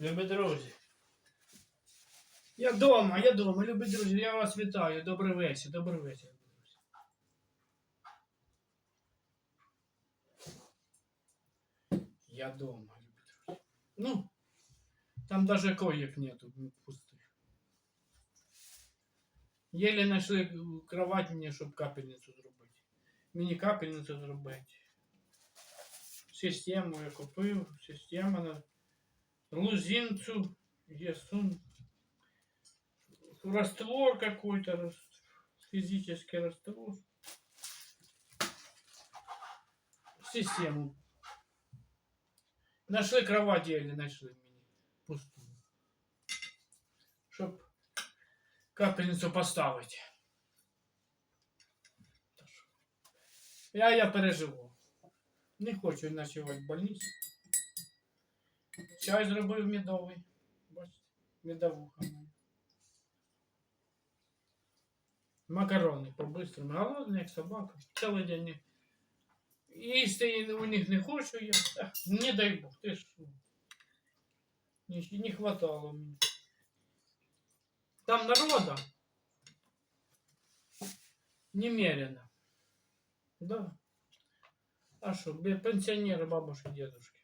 Любі друзі. Я дома, я дома, любі друзі, я вас вітаю. Добрий вечір, добрий вечір. друзі. Я дома, любі друзі. Ну, там даже коек нету м, пустых. Еле нашли кровать мне, щоб капельницю зробити. Мені капельницю зробити. Систему я купив, система на лузинцу, ясун. Раствор какой-то, физический раствор. Систему. Нашли кровать еле нашли мені пустую. Поставити. Та що? Я, я переживу. Не хочу ночувати в больниці. Чай зробив медовий. Бачите, медовуха. моя. Макарони по-бистрому. Голодний, як собака. Цілий день. не- Їсти у них не хочу я. Ах, Не дай Бог, ти ж. Не, не хватало мені. Там народа немерено. Да. А что, пенсионеры, бабушки, дедушки.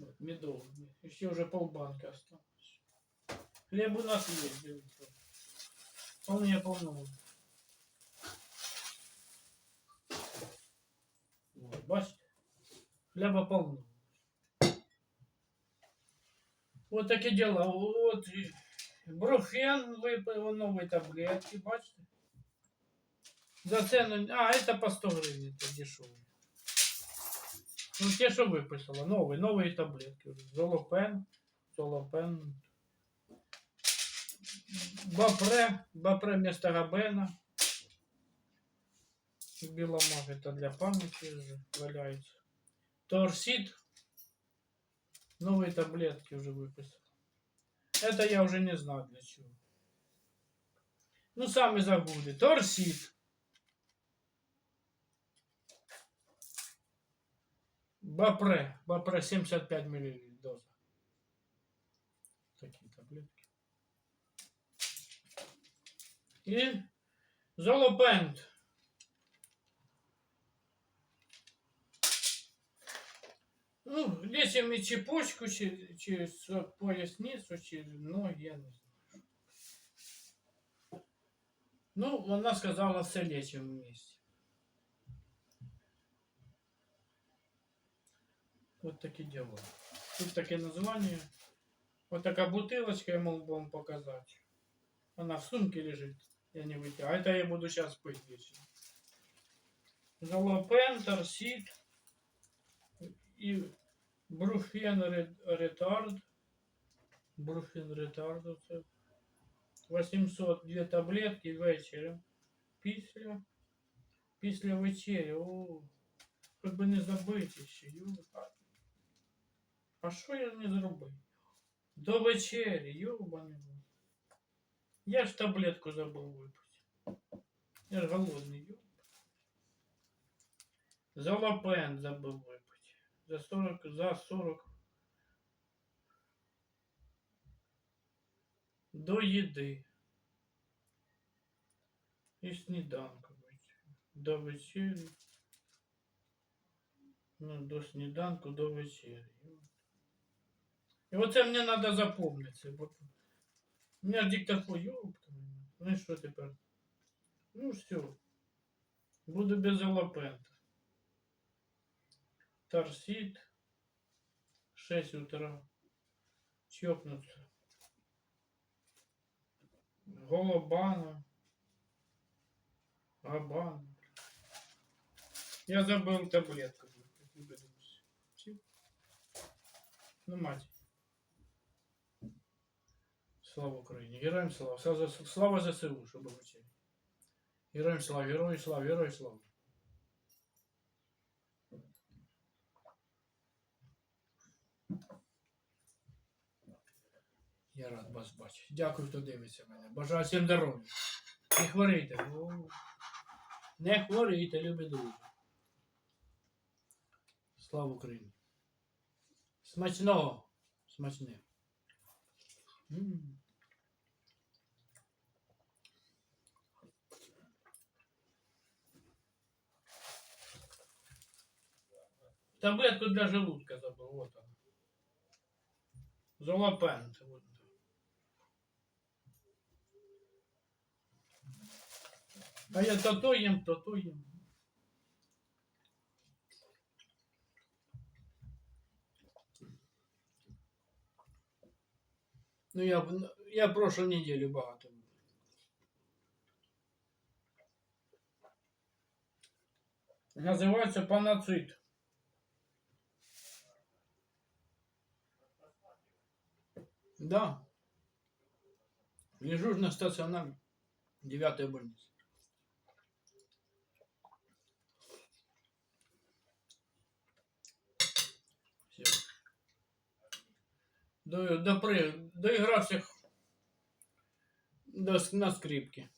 Вот, медовый. Еще уже полбанка осталось. Хлеб у нас есть, девочка. Вполне полно. Вот, бачите? Хлеба полно. Вот такі дела. Вот і бруфен випив, нові таблетки, бачите? За цену. А, это по 100 гривен, это дешевые. Ну, те, что выписала, новые, новые таблетки. Золопен, золопен. Бапре, бапре вместо габена. Беломаг это для памяти валяется. Торсид. Новые таблетки уже выписал. Это я уже не знаю для чего. Ну, сами забули. Торсид. Бапре. Бапре 75 мл доза. Такие таблетки. И золопент. Ну, лечим и чепочку через, через поясницу, через ноги, я не знаю. Ну, вона сказала, все лечим вместе. Вот такие дела. Тут такие названия. Вот такая бутылочка, я мог бы вам показать. Она в сумке лежит. Я не вытягиваю. А это я буду сейчас пить вечером. Золопен, торсид и бруфен ре- ретард. Бруфен ретард. оце. 800 две таблетки вечером. Після. Після вечері. О, хоч би не забити ще. Ю. А- А що я не зробив? До вечері, йобаний. бог. Я ж таблетку забув випити. Я ж голодний, йоб. Золопен забув випити. За 40, за 40. До їди. І сніданку випити. До вечері. Ну, до сніданку, до вечері. І оце мені треба запомнити. Бо у мене ж диктофон, ёпта. Ну і що тепер? Ну все. Буду без залопента. Торсит. 6 утра. Чокнуться. Голубана. Габана. Я забыл таблетку. Всё. Ну, мать. Слава Україні! Героям слава! Слава, ЗСУ, щоб вичили. Героям слава, герої слава, герої слава. Я рад вас бачити. Дякую, хто дивиться мене. Бажаю всім здоров'я. Не хворійте. Не хворійте, любі друзі. Слава Україні! Смачного. Смачне. М. Таблетку для желудка забыл. Вот она. Золопент. Вот. А я то то ем, то то ем. Ну, я, я прошлу неділю багато. був. Називається панацит. Да. Лежу на стационаре. Девятая больница. Все. До, до, при, доігрався до, на скрипке.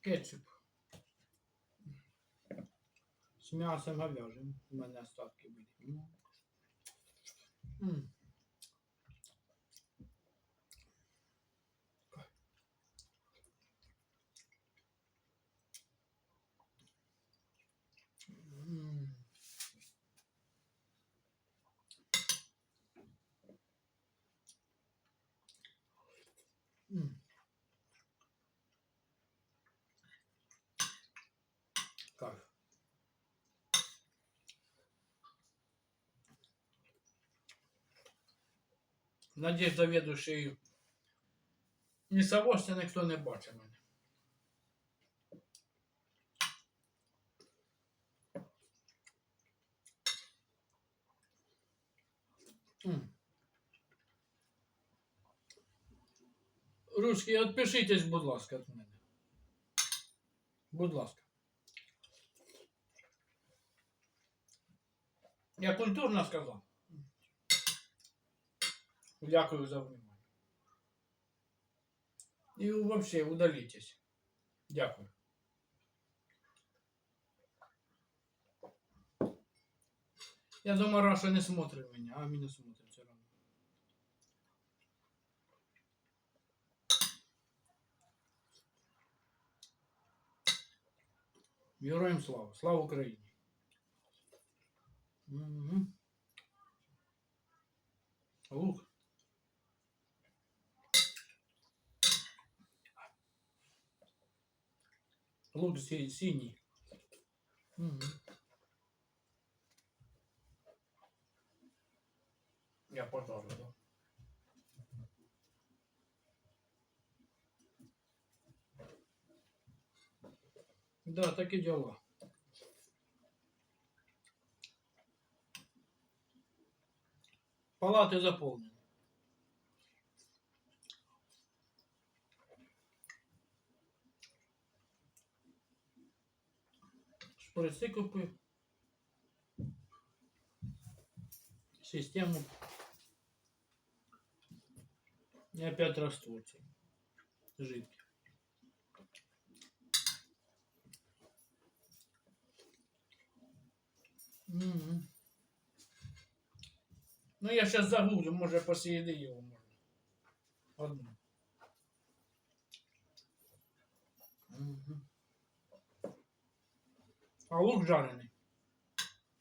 Кетчуп. З м'ясом говяжим. У мене остатки були. М. М. М. М. Кайф Надіюсь, завідувачий ні совості ніхто не бачив мене. М. Русські, відпишитесь, будь ласка, від мене. Будь ласка. Я культурно сказав. Дякую за внимание. И вообще удалитесь. Дякую. Я думаю, Раша не смотрит меня, а меня смотрит все равно. Героям слава. Слава Україні. Мгм. Лук. Лук си- синий. Мгм. Я пожарю, да. Да, так и дела. Палаты заполнены. Шприци купив. Систему. И опять раствор. цей Жидкий. Мгм. Ну, я сейчас загуглю, може посеяди його можна. Одну. Мгм. А лук жарений.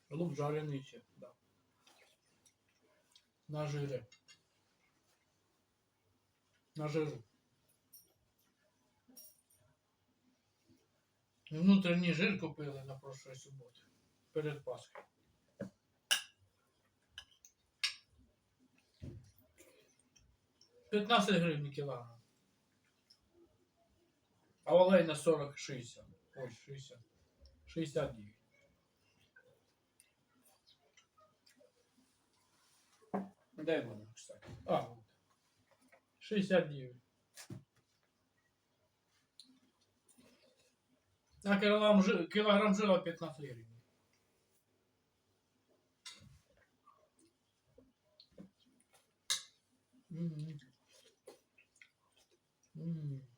Лук жарений ще, да. На жире. На жиру. Внутрішній жир купили на прошлой суботі. Перед Пасхою. П'ятнадцять гривень кілограм. А олей на 40-60. Ой, 60. 69. Дай воно, кстати. А, вот. 69. А килограмм, жи- килограмм жира 15 гривен. М. М.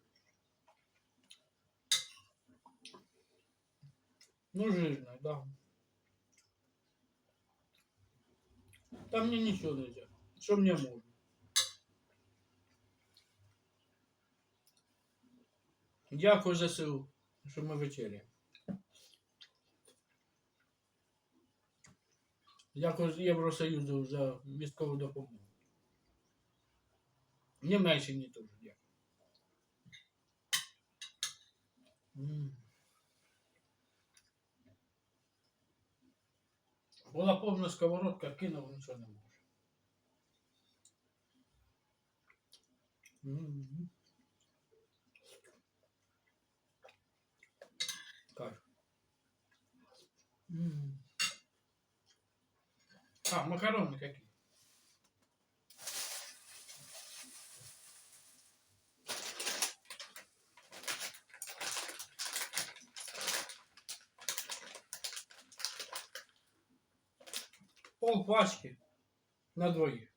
Ну, жирно, да. Там мне ничего нельзя. Что мне можно? Дякую за силу, що ми вечеряємо. Дякую Євросоюзу за військову допомогу. Німеччині теж дякую. Була повна сковородка, кинув нічого не може. М. А, макароны какие? Пол пачки на двоих.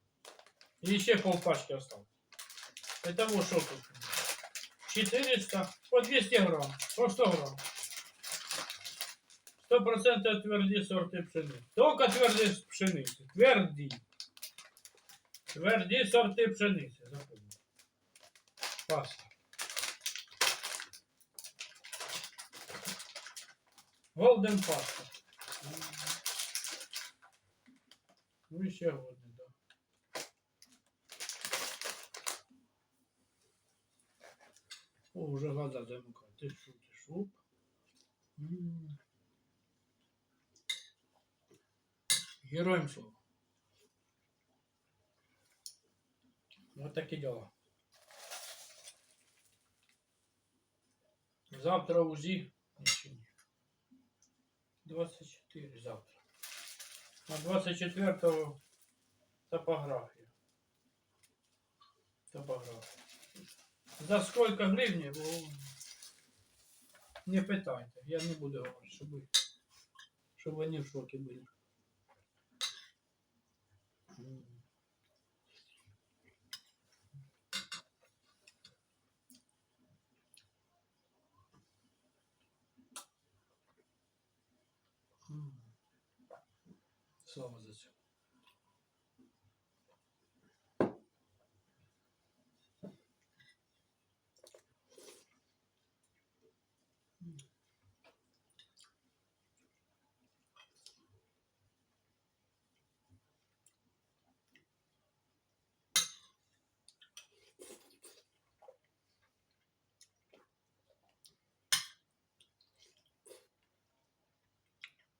И еще пол пачки осталось. Итого что тут? 400, по 200 грамм, по 100 грамм. Сто процентов тверді сорти пшениці. Тільки тверді пшениці. Тверді. Тверді сорти пшениці. Запомніть. Паста. Голден паста. Ну і ще годне, да. О, вже глаза замикає. Ти що, ти шуп? М. Героям слава. Вот такі дела. Завтра УЗИ. Нічого. 24 завтра. А 24-го топографія. Топографія. За сколько гривень? О, Не питайте. Я не буду говорити, щоб, ви- щоб вони в шокі були. Слава за це.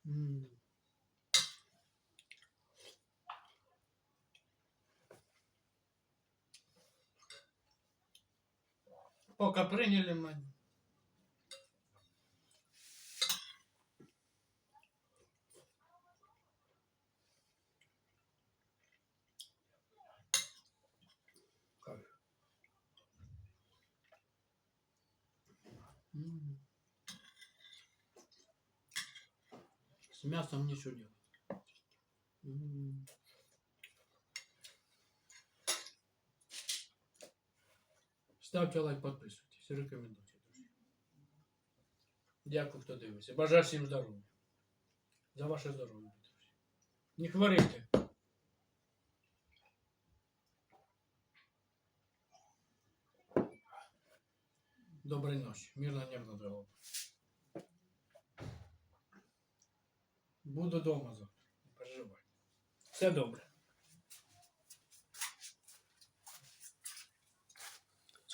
М. Пока приняли мы. С мясом ничего делать. Ставте лайк, підписуйтесь, рекомендуйте, друзі. Дякую, хто дивився. Бажаю всім здоров'я. За ваше здоров'я, друзі. Не хворійте. Доброї ночі. Мирно небо над головою. Буду вдома завтра. Не переживайте. Все добре.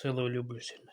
Целую люблю сильно.